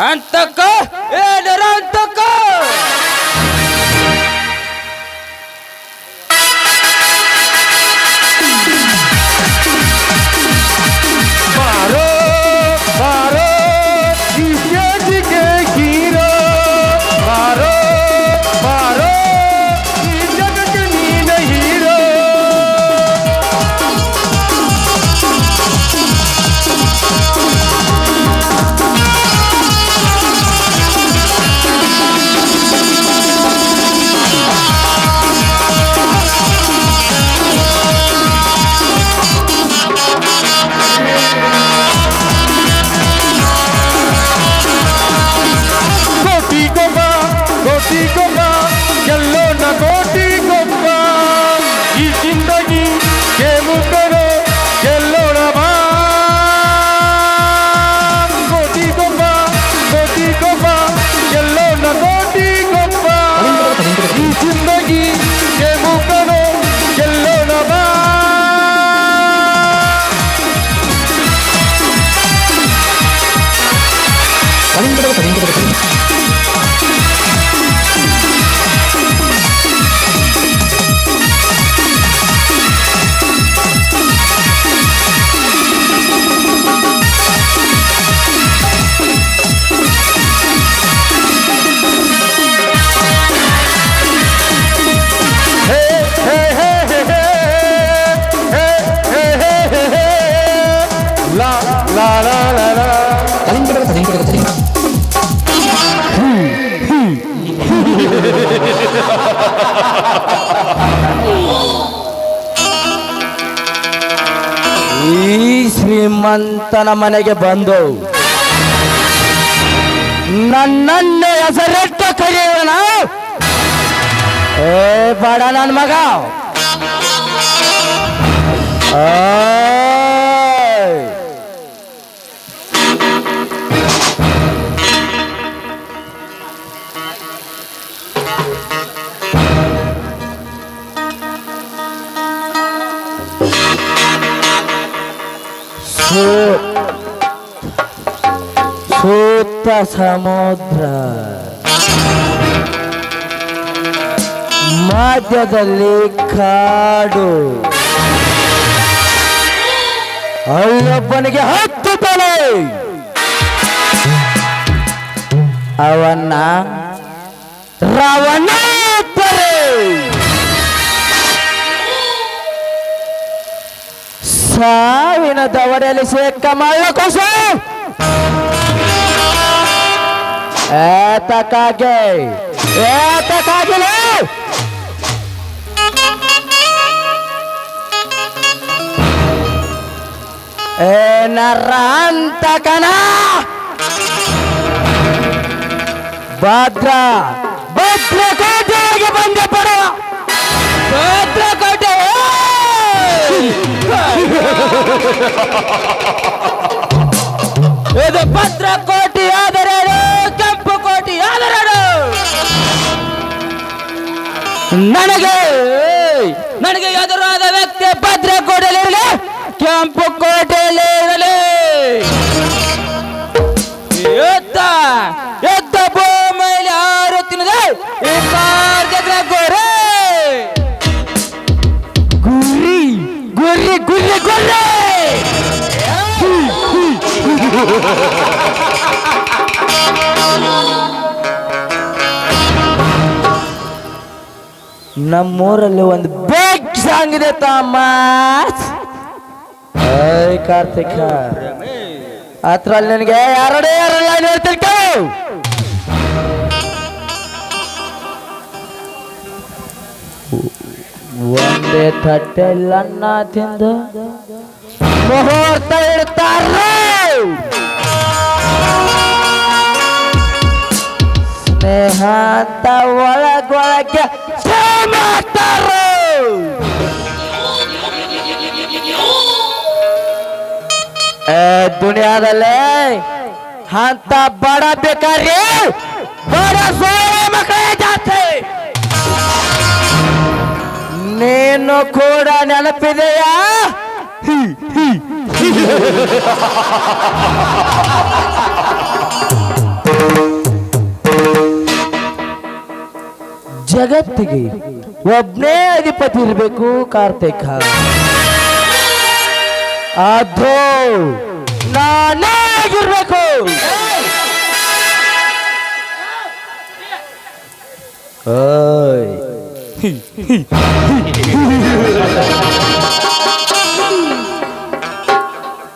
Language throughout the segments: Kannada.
अंत ಶ್ರೀಮಂತನ ಮನೆಗೆ ಬಂದು ನನ್ನನ್ನೇ ಹೆಸರಿಟ್ಟು ಕರೆಯೋಣ. ಏ ಬಡ ನನ್ನ ಮಗ. ಸು- ಸುತ್ತ ಸಮುದ್ರ. ಮಧ್ಯದಲ್ಲಿ ಕಾಡು. ಅಲ್ಲೊಬ್ಬನಿಗೆ ಹತ್ತು ತಲೆ. ಅವನ್ನ ರಾವಣ ಸಾವಿನ ದವಡೆಯಲ್ಲಿ ಸೇಕ ಕುಸ. ಏತಕ್ಕಾಗೆ ಏತಕ್ಕಾಗಿಲ್ಲ ಏನರ ಅಂತ ಕಣ ಭದ್ರ ಭದ್ರಕೋಟೆಗೆ ಬಂದೆ ಪಡ ಭದ್ರಕೋಟೆ ಇದು ಭದ್ರಕೋಟೆ ಆದರೇನು? ಕೆಂಪು ಕೋಟಿ ಆದರೇನು? ನನಗೆ ನನಗೆ ಎದುರಾದ ವ್ಯಕ್ತಿ ಭದ್ರಕೋಟೆಯಲ್ಲಿ ಇರಲಿ ಕೆಂಪು ಕೋಟೆಯಲ್ಲಿ ಇರಲಿ. ನಮ್ಮೂರಲ್ಲಿ ಒಂದು ಬಿಗ್ ಸಾಂಗ್ ಇದೆ ತಮ್ಮ ಏಯ್ ಕಾರ್ತಿಕ. ಅದ್ರಲ್ಲಿ ನನಗೆ ಲೈನ್ ಹೇಳ್ತೀನಿ ಕೇಳು. ಒಂದೇ ತಟ್ಟೆಲ್ಲ ಅನ್ನ ತಿಂದು ಮುಹೂರ್ತ ಇಡ್ತಾರೆ ಸ್ನೇಹ ಅಂತ ಒಳಗೊಳಗೆ ಮಾಡ್ತಾರೆ ದುನಿಯಾದಲ್ಲಿ ಅಂತ ಬಡ ಬೇಕಾರಿ ಬಡ ಸೋಳೆ ಮಕ್ಕಳೇ ಜಾಸ್ತಿ. ನೀನು ಕೂಡ ನೆನಪಿದೆಯಾ? ಜಗತ್ತಿಗೆ ಒಬ್ನೇ ಅಧಿಪತಿ ಇರಬೇಕು ಕಾರ್ತಿಕ ಅದು ನಾನೇ ಆಗಿರ್ಬೇಕು ಓಯ್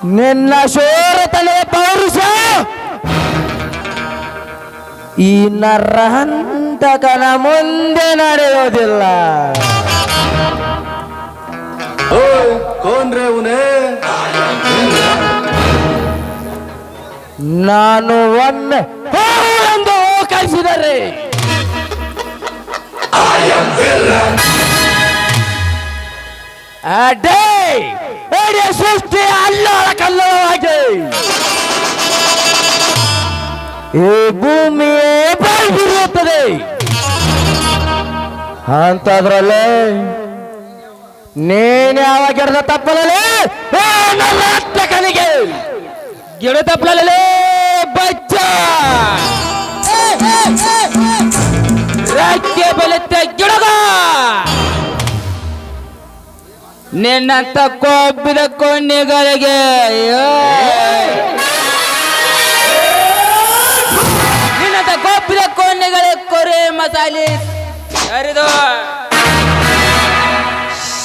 ನಿನ್ನ ಶೋರ ತಲೆಯ ಪೌರುಷ. ಈ ನರಹಂತಕನ ಮುಂದೆ ನಡೆಯೋದಿಲ್ಲ. ನಾನು ಒಮ್ಮೆ ಎಂದು ಕಳಿಸಿದರೆ ಅಡ್ಡ ಇಡೀ ಸೃಷ್ಟಿ ಅಲ್ಲೋಳ ಕಲ್ಲೋಳವಾಗಿ. ಈ ಭೂಮಿಯೇ ಬೆಳೆದಿರುತ್ತದೆ ಅಂತದ್ರಲ್ಲಿ ನೀನ್ ಯಾವ ಗಿಡದ ತಪ್ಪಲಲ್ಲಿ? ನನ್ನ ಅತ್ತಕನಿಗೆ ಗಿಡ ತಪ್ಪಲಲ್ಲಿ? ನಿನ್ನಂತ ಕೊಬ್ಬಿದ ಕೊನ್ನಿಗಳಿಗೆ ನಿನ್ನಂತ ಕೊಬ್ಬಿದ ಕೊನ್ನಿಗಳ ಕೊರೆ ಮಸಾಲೆ. ಅರಿದು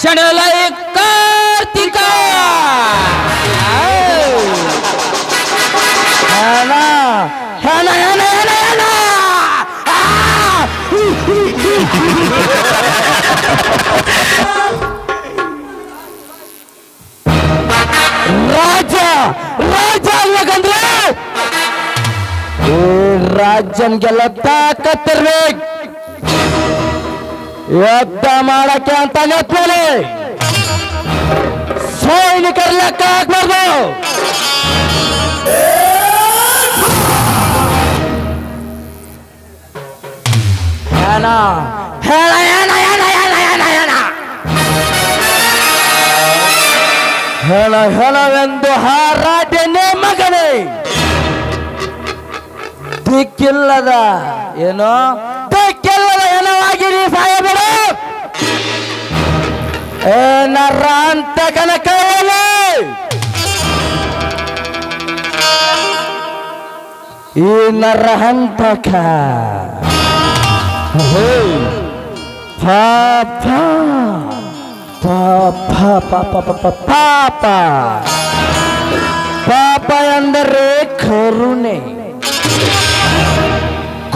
ಶಣಲೈ ಕಾರ್ತಿಕ. ಹೇಳ ಹೇಳ ಹೇಳ ಹಣ ರಾಜ್ಯನ್ಗೆಲ್ಲ ತಾಕತ್ತಿರ್ಬೇಕು ಯುದ್ಧ ಮಾಡಕ್ಕೆ ಅಂತ ನೆತ್ಮೇಲೆ ಸೈನಿಕರ ಲೆಕ್ಕ ಹಾಕ್ಬಾರ್ದು. ಏನ? ಹೇಳ ಹೇಳ ಹೇಳವೆಂದು ಹಾರ ದಿಕ್ಕಿಲ್ಲದ ಏನೋ? ದಿಕ್ಕಿಲ್ಲದ ಏನವಾಗಿರಿ ಸಾಯಬೇಡ ಏ ನರ ಅಂತ ಕನಕ ಈ ನರ ಹಂತಕ ಪಾಪ ಪಾಪ ಪಾಪ ಪಾಪ ಪಾಪ. ಪಾಪ ಎಂದರೆ ಕರುಣೆ.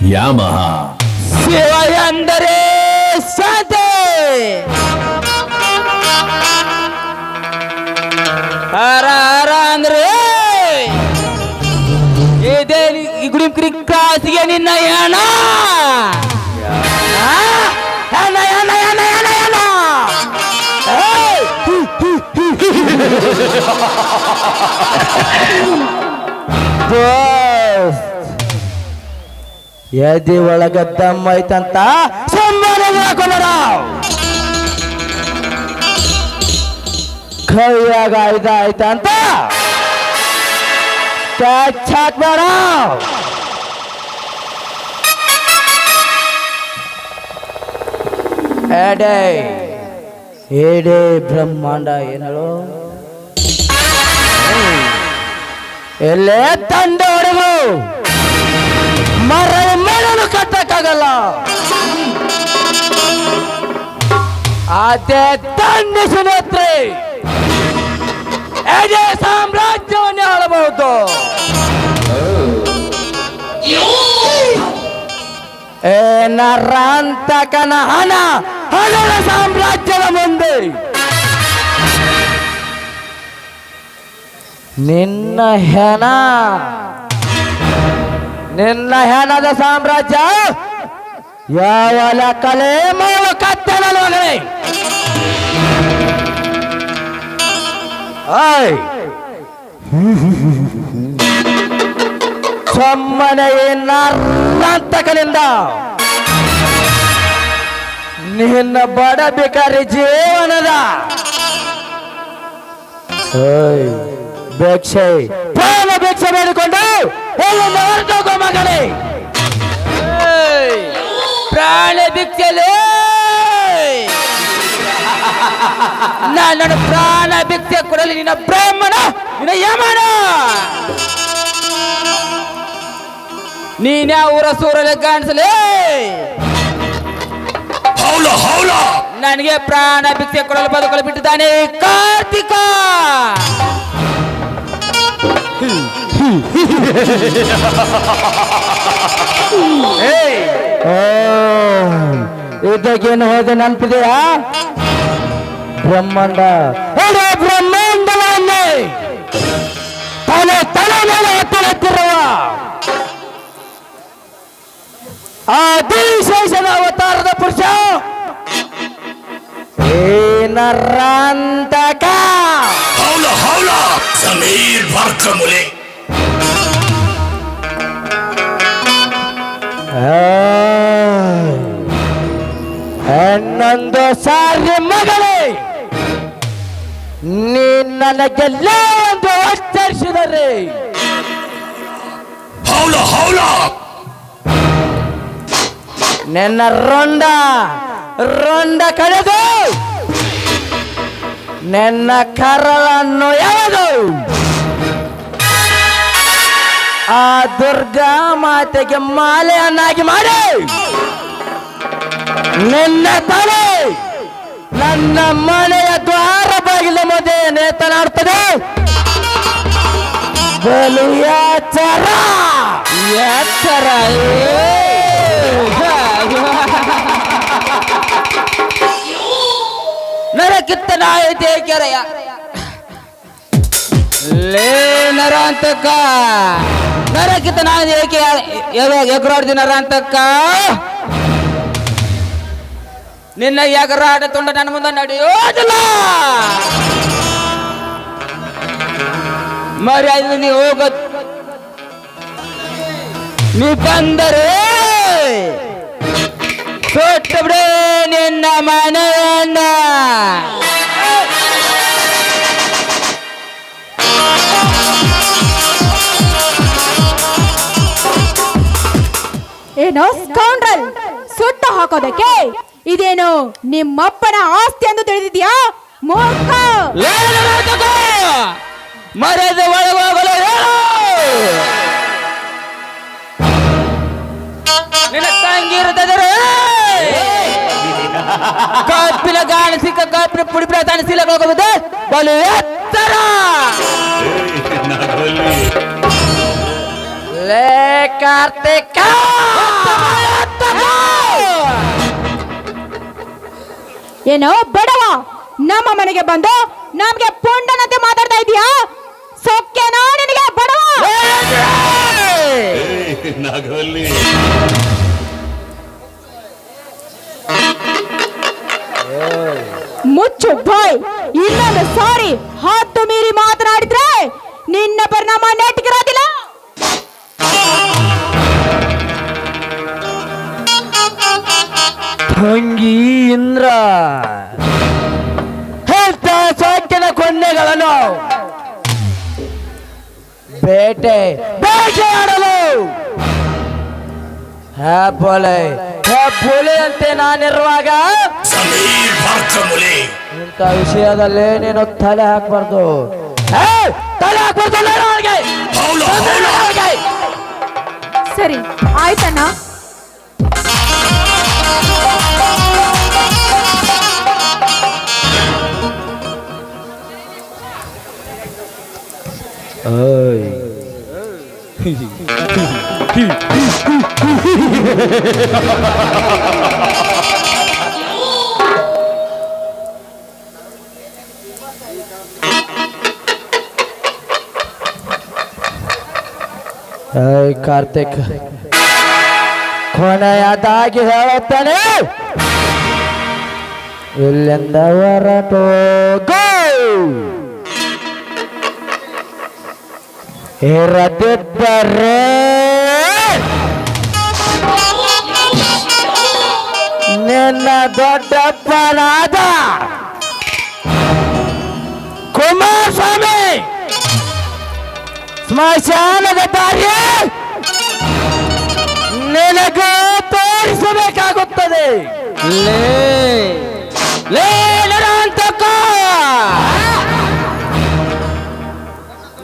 ಯಾಮಹ. ಸೇವಾ ಅಂದರೆ ಸಾಧೆ. ಹರ ಹರ ಅಂದ್ರೆ ಇದೇ ಗುಡಿ ಕ್ರಿಕ್ಕಾಸಿಗೆ ನಿನ್ನ ಏಣ Bro. ಎದಿ ಒಳಗ ದಮ್ಮೈತಂತ ಸುಮ್ಮನೆ ಕೈಯಾಗ ಇದಾಯ್ತಂತ ಆಯ್ತಂತ. ಟಚ್ ಏಡೇ ಬ್ರಹ್ಮಾಂಡ ಏನಳು? ಎಲ್ಲೇ ತಂಡ ಹೊಡೆದು ಮರ ಕಟ್ಟಕ್ಕಾಗಲ್ಲ. ಅದೇ ತನ್ನ ಸುನೇತ್ರಿ ಅದೇ ಸಾಮ್ರಾಜ್ಯವನ್ನು ಆಳಬಹುದು. ಏ ನರಾಂತಕನ ಹಣ, ಹಣದ ಸಾಮ್ರಾಜ್ಯದ ಮುಂದೆ. ನಿನ್ನ ಹೆಣ ನಿನ್ನ ಹೆಣದ ಸಾಮ್ರಾಜ್ಯ ಯಾವ ಲೆಕ್ಕಲೇ ಮಾಡು ಕತ್ತಲಲ್ಲಿ ಆಯ್ ಸುಮ್ಮನೆ ನರ್ತಕನಿಂದ ನಿನ್ನ ಬಡ ಜೀವನದ. ಓಯ್ ಭಿಕ್ಷೆ ಪ್ರಾಣ ಭಿಕ್ಷೆ ಬೇಡಿಕೊಂಡು ಹೊರಟೋಗೋ ಮಗನೇ. ಪ್ರಾಣ ಭಿಕ್ಷೆ ನನ್ನ ಪ್ರಾಣ ಭಿಕ್ಷೆ ಕೊಡಲಿ ನಿನ್ನ ಬ್ರಾಹ್ಮಣ ನಿನ್ನ ಯಮನ. ನೀನ್ಯಾ ಊರ ಸೂರಲ್ಲಿ ಕಾಣಿಸಲೇ? ನನಗೆ ಪ್ರಾಣ ಭಿಕ್ಷೆ ಕೊಡಲು ಬದುಕಲು ಬಿಟ್ಟಿದ್ದಾನೆ ಕಾರ್ತಿಕ. ಇದಕ್ಕೇನು ಹೋದ ನೆನಪಿದೆಯಾ ಬ್ರಹ್ಮಾಂಡ ಎಡೆ ಬ್ರಹ್ಮಾಂಡವನ್ನೇ ತಲೆ ತಲೆ ಮೇಲೆ ಎತ್ತುತ್ತಿರುವ ಆ ದಿಶೇಷದ ಅವತಾರದ ಪುರುಷ ಏನರಂತಕ ಹೌಲ ಹೌಲ ಸಮೀರ್ ಬಾರ್ಕಮುಲೆ ಹೆಣ್ಣೊಂದು ಸಾರಿ ಮಗಳೇ ನೀ ನನಗೆಲ್ಲ ಒಂದು ಅಷ್ಟರಿಸಿದರೆ ಹೌಲ ಹೌಲ. ನಿನ್ನ ರೊಂಡ ರೊಂಡ ಕಳೆದು ನಿನ್ನ ಕರಳನ್ನು ಎಳೆದು. ಆ ದುರ್ಗಾ ಮಾತೆಗೆ ಮಾಲೆಯನ್ನಾಗಿ ಮಾಡಿ. ನಿನ್ನ ತಲೆ ನನ್ನ ಮನೆಯ ದ್ವಾರ ಬಾಗಿಲ ಮಧ್ಯೆ ನೇತನಾಡ್ತದೆ ಚರ. ಎತ್ತರ ನರಕಿತ್ತ ನಾಯತೆ ಕೆರೆಯ. ಲೇ ನರ ಅಂತಕ್ಕ ನರಕಿತ್ತ ನಾಯ ಏಕೆ ಎಗರಾಡ್ದಿ ಅಂತಕ್ಕ ನಿನ್ನ ಎಗರಾಡ ತುಂಡ ನನ್ನ ಮುಂದೆ ನಡೆಯೋದಿಲ್ಲ. ಮರ್ಯಾದೆ ನೀ ಹೋಗ. ನೀ ಬಂದರೆ ಸುಟ್ಟು ಬಿಡು ನಿನ್ನ ಮನೆಯನ್ನ. ಏನೋ ಸ್ಕೌಂಡ್ರಲ್ ಸುಟ್ಟು ಹಾಕೋದಕ್ಕೆ ಇದೇನು ನಿಮ್ಮಪ್ಪನ ಆಸ್ತಿ ಎಂದು ತಿಳಿದಿದ್ಯಾ? ಮೂರ್ಖ. ಮರದ ಒಳಗೋಗಲು ಕಪ್ಪಿನ ಗಾಣ ಸಿಕ್ಕ ಕಪ್ಪಿನ ಪುಡಿ ಪ್ರತಾನ ತಾನೆ ಸಿಲಗೋಗುವುದು ಬಲು ಎತ್ತರ ಲೇ ಕಾರ್ತಿಕ ಏನೋ ಬಡವ ನಮ್ಮ ಮನೆಗೆ ಬಂದು ನಮ್ಗೆ ಪುಂಡನಂತೆ ಮಾತಾಡ್ತಾ ಇದೀಯಾ ಸೊಕ್ಕೆನೋ ನಿನಗೆ ಬಡವ ನಾಗವಲ್ಲಿ ಮುಚ್ಚು ಬಾಯ್. ಇನ್ನೊಂದು ಸಾರಿ ಹತ್ತು ಮೀರಿ ಮಾತನಾಡಿದ್ರೆ ನಿನ್ನ ಪರಿಣಾಮ ನೆಟ್ಟಿಗಿರೋದಿಲ್ಲ ತಂಗಿ ಇಂದ್ರ, ಹೇಳ್ತ ಸೊಕ್ಕಿನ ಕೊಂಡೆಗಳನ್ನು ಬೇಟೆ ಬೇಟೆಯಾಡಲು ಹೆಬ್ಬೊಲೆ ಬೋಲೆ ಅಂತೆ ನಾನಿರುವಾಗ ಇಂಥ ವಿಷಯದಲ್ಲಿ ನೀನು ತಲೆ ಹಾಕ್ಬಾರ್ದು. ತಲೆ ಹಾಕ್ಬಾರ್ದು ಸರಿ ಆಯ್ತಣ್ಣ. ಓಯ್. ಕಾರ್ತಿಕ್ ಕೊನೆಯದಾಗಿ ಹೇಳುತ್ತಾನೆ ಇಲ್ಲಿಂದ ಹೊರಟೋಗೋ ಇರದಿದ್ದರೆ ನಿನ್ನ ದೊಡ್ಡಪ್ಪನಾದ ಕುಮಾರಸ್ವಾಮಿ ಸ್ಮಶಾನದ ದಾರಿ ನಿನಗೂ ತೋರಿಸಬೇಕಾಗುತ್ತದೆ. ಲೇ ಲೇ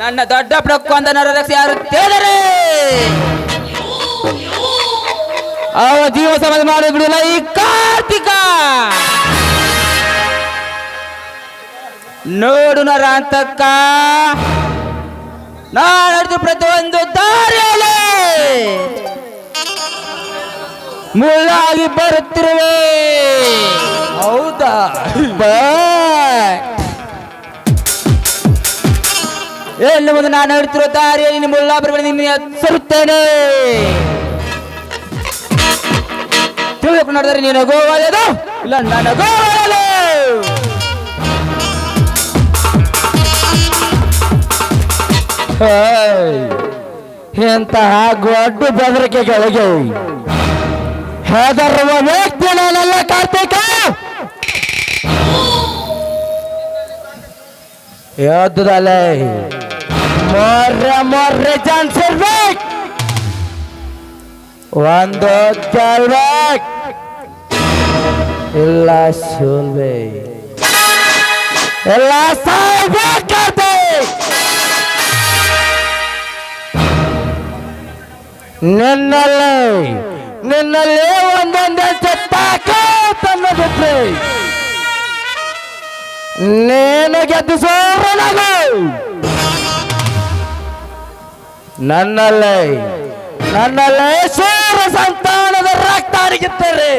ನನ್ನ ದೊಡ್ಡ ಪ್ರಕೊಂದ ನರರಕ್ಷೆ ಯಾರು ತೇದರೆ ಅವ ಜೀವ ಸಮಾಧಿ ಮಾಡಿ ಬಿಡಿಲ್ಲ ಈ ಕಾರ್ತಿಕ. ನೋಡು ನರ ನಾನು ನಡೆದು ಪ್ರತಿಯೊಂದು ದಾರಿಯಲ್ಲಿ ಮುಳ್ಳಾಗಿ ಬರುತ್ತಿರುವೆ. ಹೌದಾ? ಎಲ್ಲಿ ಮುಂದೆ ನಾನು ಹೇಳ್ತಿರೋ ದಾರಿಯಲ್ಲಿ ನಿಮ್ಮ ಮುಳ್ಳಾಬರಿ ನಿನ್ನ ಸರುತ್ತೇನೆ ತಿಳಿದುಕೊಂಡು ನಡೆದರೆ ನೀನು ಒಳ್ಳೆಯದು ಇಲ್ಲ ನನ್ನ ಹೇಯ್, ಇಂತಹ ದೊಡ್ಡ ಬೆದರಿಕೆಗಳಿಗೆ ಹೆದರುವ ವ್ಯಕ್ತಿ ನಾನೆಲ್ಲ ಕಾರ್ತಿಕ. ಯೋಧದಲ್ಲೇ ಮೊರ್ರೆ ಮೊರ್ರೆ ಚಾನ್ಸ್ ಇರ್ಬೇಕು ಒಂದು ಗೆಲ್ಬೇಕು ಇಲ್ಲ ಸೋಲ್ವೆ ಎಲ್ಲ ಸಾಯ್ಬೇಕಾಗ್ತದೆ ನಿನ್ನಲ್ಲಿ ನಿನ್ನಲ್ಲಿ ಒಂದೊಂದೇ ತಾಕತ್ತನ್ನೋದಿದ್ರೆ ನೀನು ಗೆದ್ದು ಸೋರನಗು ನನ್ನಲ್ಲಿ. ನನ್ನಲ್ಲೇ ಸೂರ ಸಂತಾನದ ರಕ್ತ ಅರಿಗುತ್ತೇನೆ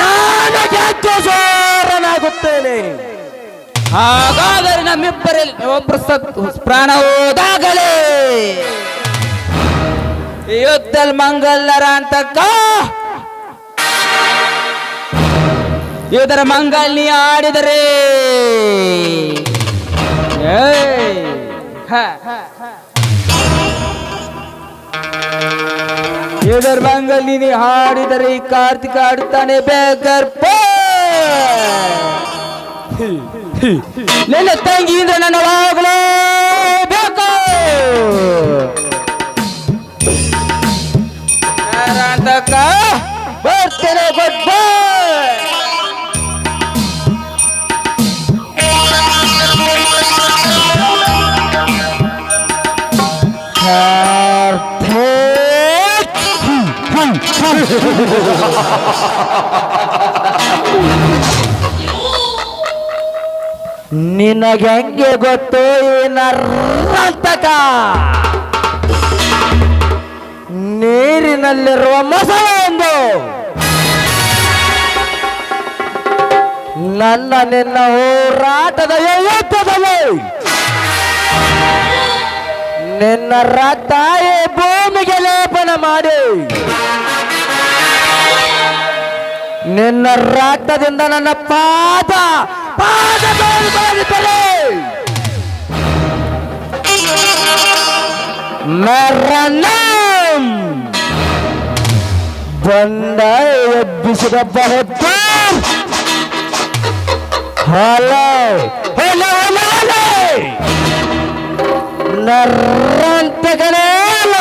ನಾನು ಗೆದ್ದು ಸೋರನಾಗುತ್ತೇನೆ ಹಾಗಾದರೆ ನಮ್ಮಿಬ್ಬರಲ್ಲಿ ಒಬ್ಬರು ಸತ್ ಪ್ರಾಣ ಹೋದಾಗಲೇ. ಯುದ್ಧಲ್ ಮಂಗಲ್ಲರ ಅಂತಕ್ಕ ಇದರ ಮಂಗಲ್ ನೀ ಆಡಿದರೆ. ಹ ಹ, ಮಂಗಲ್ ನೀನು ಹಾಡಿದರೆ ಈ ಕಾರ್ತಿಕ ಆಡುತ್ತಾನೆ ಬೇಗರ್ ತಂಗಿ ಇಂದ್ರ ನನ್ನ ಬೇಕು! ಅಂತಕ ಬರ್ತೇನೆ ಗುಡ್ ನಿನಗೆ ಹೆಂಗೆ ಗೊತ್ತು, ಈ ನೀರಿನಲ್ಲಿರುವ ಮೊಸಳೆ ಎಂದು. ನನ್ನ ನಿನ್ನ ಹೋರಾಟದ ಯುದ್ಧದಲ್ಲಿ ನಿನ್ನ ರಕ್ತ ಭೂಮಿಗೆ ಲೇಪನ ಮಾಡಿ. ನಿನ್ನ ರಕ್ತದಿಂದ ನನ್ನ ಪಾದ ಪಾದ ಮರಣ. ಬಂಡ ಎಬ್ಬಿಸಿದ ಬಹುದು ಹಲೋ ಹಲೋ ಹಲೋ ನರ್ರಂತಗಳೇ ಅಲ್ಲ